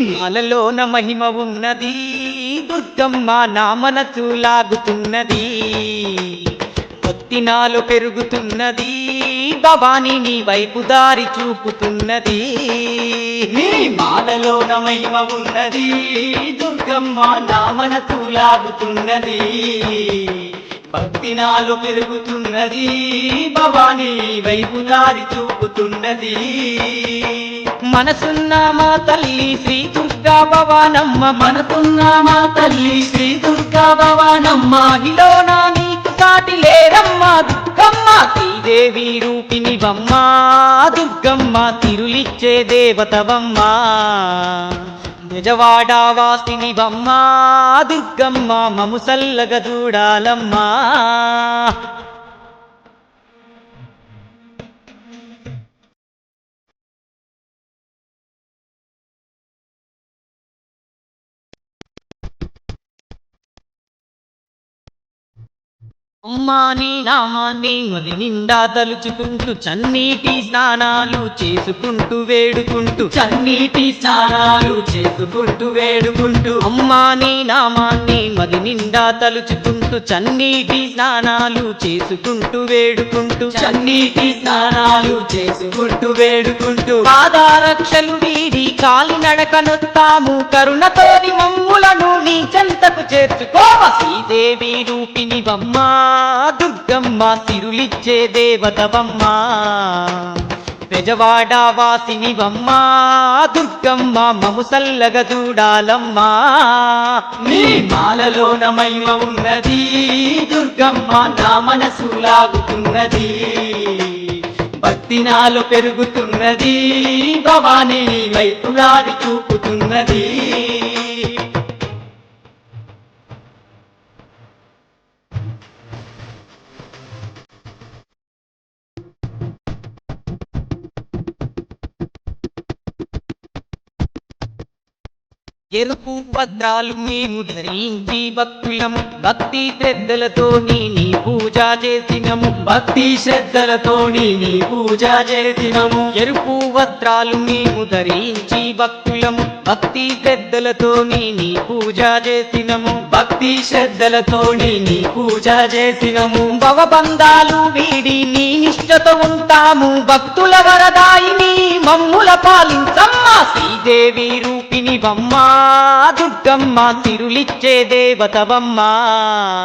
మాలలోన మహిమ ఉన్నది దుర్గమ్మ నామన చూలాగుతున్నది లాగుతున్నది. భక్తినాలు పెరుగుతున్నది భవాని నీ వైపు దారి చూపుతున్నది. నీ మాలలోన మహిమ ఉన్నది దుర్గమ్మ నామన మనసు భక్తి భక్తినాలు పెరుగుతున్నది భవానీ వైపు దారి చూపుతున్నది. మనసున్న మా తల్లి శ్రీ దుర్గా భవానమ్మ. మనసున్న మా తల్లి శ్రీ దుర్గా భవానమ్మ. ఇలో నా నీకు కాటి లేరమ్మ. దుర్గమ్మ శ్రీదేవి రూపిణి బమ్మ దుర్గమ్మ తిరులిచ్చే దేవతవమ్మ. నిజవాడ వాసిని బమ్మ దుర్గమ్మ మము సల్లగ చూడాలమ్మా నామాన్ని మది నిండా తలుచుకుంటూ చన్నీటి స్నానాలు చేసుకుంటూ వేడుకుంటూ చన్నీటి స్నానాలు చేసుకుంటూ వేడుకుంటూ. అమ్మాని నామాన్ని మది నిండా తలుచుకుంటూ చన్నీటి స్నానాలు చేసుకుంటూ వేడుకుంటూ చన్నీటి స్నానాలు చేసుకుంటూ వేడుకుంటూ. పాదారక్షలు వీడి కాలి నడకనొత్తాము కరుణతోని మమ్ములను నీ చెంతకు చేర్చుకోవ. శ్రీదేవి రూపి బమ్మ దుర్గమ్మ తిరులిచ్చే దేవతవమ్మ. పెజవాడ వాసిని బమ్మ దుర్గమ్మ మము సల్లగ చూడాలమ్మా. నీ మాలలోన మహిమ ఉన్నది దుర్గమ్మ నా మనసు లాగుతున్నది. భక్తి నాలో పెరుగుతున్నది భవానీ వైపు దారి చూపుతున్నది. ఎరుపు భద్రాలు మేము ధరించి భక్తులము. భక్తి శ్రద్ధలతో నీ పూజ చేసినము. భక్తి శ్రద్ధలతో నీ పూజ చేసినము. ఎరుపు వస్త్రాలు మేము ధరించి భక్తులము. భక్తి శ్రద్ధలతో నీ పూజ చేసినము. భక్తి శ్రద్ధలతో నీ పూజ చేసినము. భవబంధాలు వీడి నీ నిష్ఠతో ఉంటాము. భక్తుల వరదాయిని మమ్ముల పాలించమ్మ. శ్రీదేవి వినివమ్మా దుర్గమ్మ తిరులిచ్చే దేవతవమ్మా.